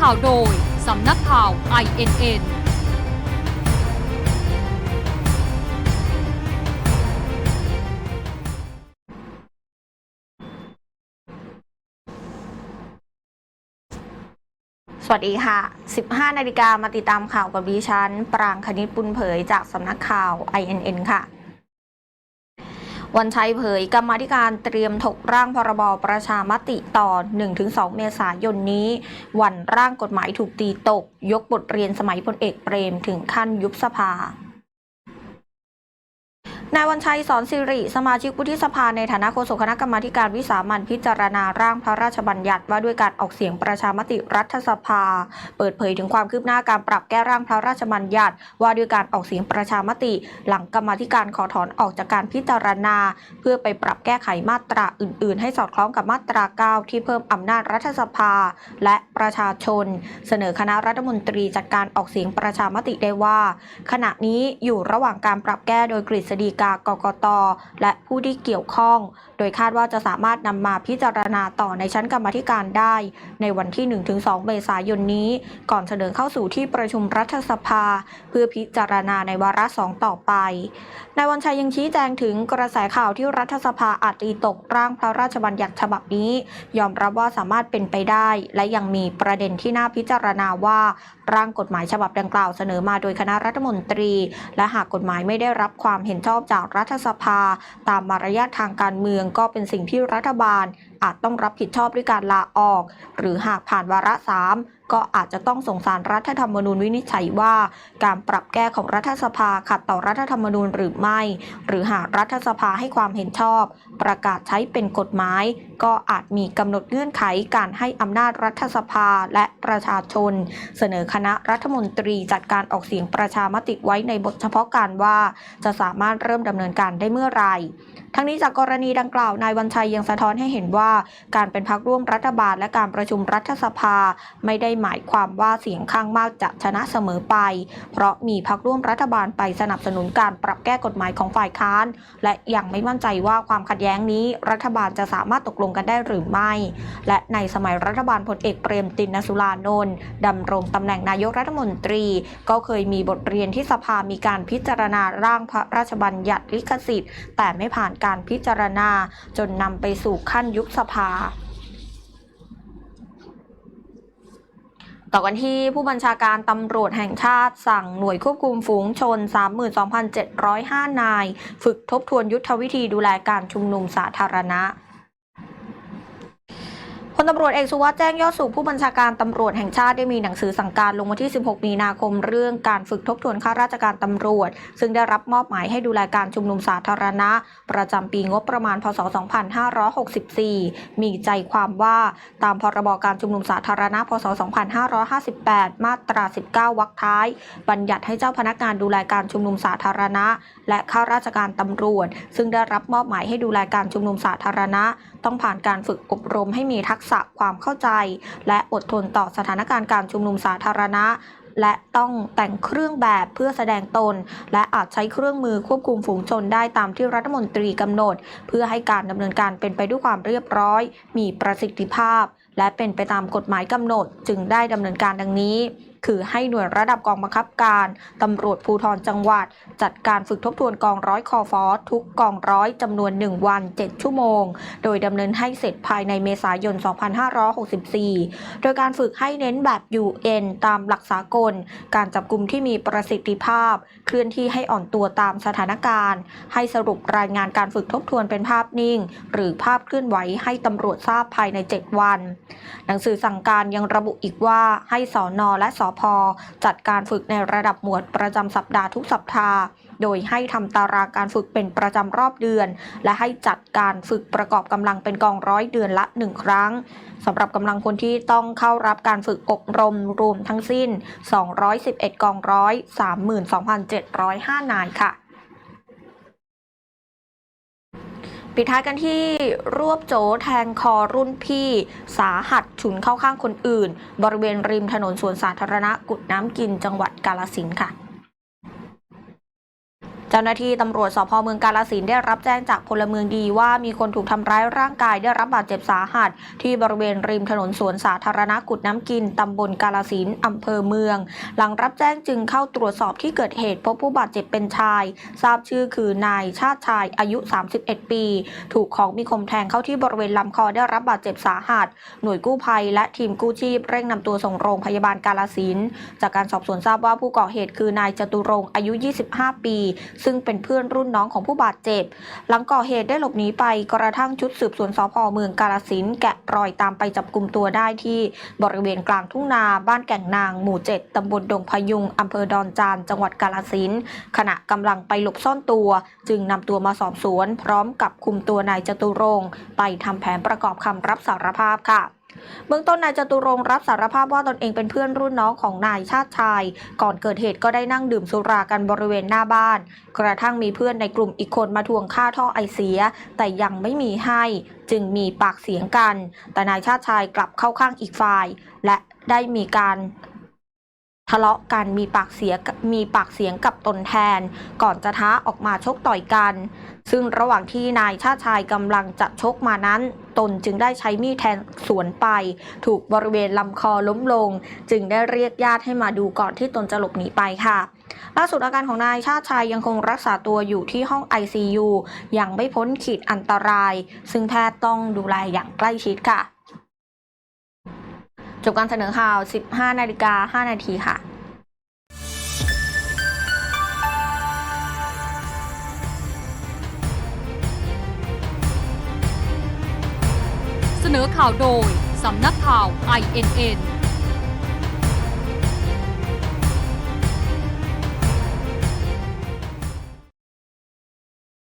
ข่าวโดย สำนักข่าว INN สวัสดีค่ะ 15 นาฬิกามาติดตามข่าวกับดิฉัน ปรางคณิตบุญเผยจากสำนักข่าว INN ค่ะ วันชัยเผยกรรมาธิการเตรียมถกร่างพรบประชามติต่อ 1-2 เมษายนนี้ วันร่างกฎหมายถูกตีตก ยกบทเรียนสมัยพลเอกเปรมถึงขั้นยุบสภา นายวันชัยสอนสิริ สมาชิกวุฒิสภาในฐานะโฆษกคณะกรรมาการวิสามันพิจารณาร่างพระราชบัญญัติว่าด้วยการออกเสียงประชามติรัฐสภา เปิดเผยถึงความคืบหน้าการปรับแก้ร่างพระราชบัญญัติ ว่าด้วยการออกเสียงประชามติ หลังกรรมาธิการขอถอนออกจากการพิจารณา เพื่อไปปรับแก้ไขมาตราอื่น ๆ ให้สอดคล้องกับมาตรา 9 ที่เพิ่มอำนาจรัฐสภา และประชาชน เสนอคณะรัฐมนตรีจัดการออกเสียงประชามติได้ว่า ขณะนี้อยู่ระหว่างการปรับแก้โดยกฤษฎีกาากกตและผู้ที่เกี่ยวข้อง โดยคาดว่าจะสามารถนำมาพิจารณาต่อในชั้นกรรมธิการได้ ในวันที่ 1-2 เมษายนนี้ ก่อนเสนอเข้าสู่ที่ประชุมรัฐสภา เพื่อพิจารณาในวาระสองต่อไปนายวันชัยยังชี้แจงถึงกระแสข่าวที่รัฐสภาอาจตีตกร่างพระราชบัญญัติฉบับนี้ ยอมรับว่าสามารถเป็นไปได้ และยังมีประเด็นที่น่าพิจารณาว่าร่างกฎหมายฉบับดังกล่าวเสนอมาโดยคณะรัฐมนตรี และหากกฎหมายไม่ได้รับความเห็นชอบจากรัฐสภา ตามมารยาททางการเมืองก็เป็นสิ่งที่รัฐบาล อาจต้องรับผิดชอบด้วยการลาออก หรือหากผ่านวาระสามก็อาจจะต้องส่งสารรัฐธรรมนูญวินิจฉัยว่า การปรับแก้ของรัฐสภาขัดต่อรัฐธรรมนูญหรือไม่ หรือหากรัฐสภาให้ความเห็นชอบ ประกาศใช้เป็นกฎหมาย ก็อาจมีกำหนดเงื่อนไขการให้อำนาจรัฐสภาและประชาชน เสนอคณะรัฐมนตรีจัดการออกเสียงประชามติไว้ในบทเฉพาะการว่าจะสามารถเริ่มดำเนินการได้เมื่อไหร่ทั้งนี้จากกรณีดังกล่าวนายวันชัยยังสะท้อนให้เห็นว่าการเป็นพักร่วมรัฐบาลและการประชุมรัฐสภา ไม่ได้หมายความว่าเสียงข้างมากจะชนะเสมอไป เพราะมีพักร่วมรัฐบาลไปสนับสนุนการปรับแก้กฎหมายของฝ่ายค้าน และยังไม่มั่นใจว่าความขัดแย้งนี้ รัฐบาลจะสามารถตกลงกันได้หรือไม่ และในสมัยรัฐบาลพลเอกเปรมตินสุรานนท์ดำรงตำแหน่งนายกรัฐมนตรี ก็เคยมีบทเรียนที่สภามีการพิจารณาร่างพระราชบัญญัติลิขสิทธิ์ แต่ไม่ผ่านการพิจารณา จนนำไปสู่ขั้นยุบสภา ต่อกันที่ผู้บัญชาการตำรวจแห่งชาติสั่งหน่วยควบคุมฝูงชน 32,705 นาย ฝึกทบทวนยุทธวิธีดูแลการชุมนุมสาธารณะ พลตำรวจเอกสุวัสด์แจ้งยอดสุขผู้บัญชาการตำรวจแห่งชาติได้มีหนังสือสั่งการลงวันที่ 16 มีนาคมเรื่องการฝึกทบทวนข้าราชการตำรวจ ซึ่งได้รับมอบหมายให้ดูแลการชุมนุมสาธารณะ ประจำปีงบประมาณ พศ 2564 มีใจความว่าตามพรบการชุมนุมสาธารณะ พศ 2558 มาตรา 19 วรรคท้าย บัญญัติให้เจ้าพนักงานดูแลการชุมนุมสาธารณะ และข้าราชการตำรวจ ซึ่งได้รับมอบหมายให้ดูแลการชุมนุมสาธารณะ ต้องผ่านการฝึกอบรมให้มีทักษะความเข้าใจ และอดทนต่อสถานการณ์การชุมนุมสาธารณะ และต้องแต่งเครื่องแบบเพื่อแสดงตน และอาจใช้เครื่องมือควบคุมฝูงชนได้ตามที่รัฐมนตรีกำหนด เพื่อให้การดำเนินการเป็นไปด้วยความเรียบร้อย มีประสิทธิภาพ และเป็นไปตามกฎหมายกำหนดจึงได้ดำเนินการดังนี้ คือให้หน่วยระดับกองบังคับการตำรวจภูธรจังหวัด จัดการฝึกทบทวนกองร้อยคอฟอทุกกองร้อยจำนวน 1 วัน 7 ชั่วโมง โดยดำเนินให้เสร็จภายในเมษายน 2564 โดยการฝึกให้เน้นแบบ UN ตามหลักสากล การจับกลุ่มที่มีประสิทธิภาพ เคลื่อนที่ให้อ่อนตัวตามสถานการณ์ ให้สรุปรายงานการฝึกทบทวนเป็นภาพนิ่ง หรือภาพเคลื่อนไหวให้ตำรวจทราบภายใน 7 วัน หนังสือสั่งการยังระบุอีกว่าให้สอนอและสอพอจัดการฝึกในระดับหมวดประจำสัปดาห์ทุกสัปดาห์ โดยให้ทำตารางการฝึกเป็นประจำรอบเดือน และให้จัดการฝึกประกอบกำลังเป็นกองร้อยเดือนละ1ครั้งสำหรับกำลังคนที่ต้องเข้ารับการฝึกอบรมรวมทั้งสิ้น 211 กองร้อย 32,705 นายค่ะ ปิดท้ายกันที่รวบโจแทงคอรุ่นพี่สาหัสฉุนเข้าข้างคนอื่น บริเวณริมถนนสวนสาธารณะกุดน้ำกินจังหวัดกาลสินค่ะ จ้าหน้าที่ตำรวจสพเมืองกาลสินได้รับแจ้งจากพลเมืองดีว่ามีคนถูกทำร้ายร่างกายได้รับบาดเจ็บสาหัส ที่บริเวณริมถนนสวนสาธารณะกุดน้ำกินตำบลกาลสินอำเภอเมือง หลังรับแจ้งจึงเข้าตรวจสอบที่เกิดเหตุพบผู้บาดเจ็บเป็นชาย ทราบชื่อคือนายชาติชายอายุ 31 ปี ถูกของมีคมแทงเข้าที่บริเวณลำคอได้รับบาดเจ็บสาหัส หน่วยกู้ภัยและทีมกู้ชีพเร่งนำตัวส่งโรงพยาบาลกาลสินจากการสอบสวนทราบว่าผู้ก่อเหตุคือนายจตุรงอายุ 25 ปีซึ่งเป็นเพื่อนรุ่นน้องของผู้บาดเจ็บ หลังก่อเหตุได้หลบหนีไปกระทั่งชุดสืบสวนสพเมืองกาลสินแกะรอยตามไปจับกลุ่มตัวได้ที่บริเวณกลางทุ่งนาบ้านแก่งนาง หมู่7ตำบลดงพยุงอำเภอดอนจานจังหวัดกาลสินขณะกำลังไปหลบซ่อนตัว จึงนำตัวมาสอบสวน พร้อมกับคุมตัวนายจตุรงไปทำแผนประกอบคำรับสารภาพค่ะ เบื้องต้นนายจตุรงรับสารภาพว่าตนเองเป็นเพื่อนรุ่นน้องของนายชาติชาย ก่อนเกิดเหตุก็ได้นั่งดื่มสุรากันบริเวณหน้าบ้าน กระทั่งมีเพื่อนในกลุ่มอีกคนมาทวงค่าท่อไอเสีย แต่ยังไม่มีให้ จึงมีปากเสียงกัน แต่นายชาติชายกลับเข้าข้างอีกฝ่าย และได้มีการ ทะเลาะกันมีปากเสียมีปากเสียงกับตนแทน ก่อนจะท้าออกมาชกต่อยกัน ซึ่งระหว่างที่นายชาติชายกำลังจะชกมานั้น ตนจึงได้ใช้มีดแทงสวนไป ถูกบริเวณลำคอล้มลง จึงได้เรียกญาติให้มาดูก่อนที่ตนจะหลบหนีไปค่ะล่าสุดอาการของนายชาติชายยังคงรักษาตัวอยู่ที่ห้อง ICU ยังไม่พ้นขีดอันตราย ซึ่งแพทย์ต้องดูแลอย่างใกล้ชิดค่ะ จบการเสนอข่าว 15 นาฬิกา 5 นาทีค่ะเสนอข่าวโดย สำนักข่าว INN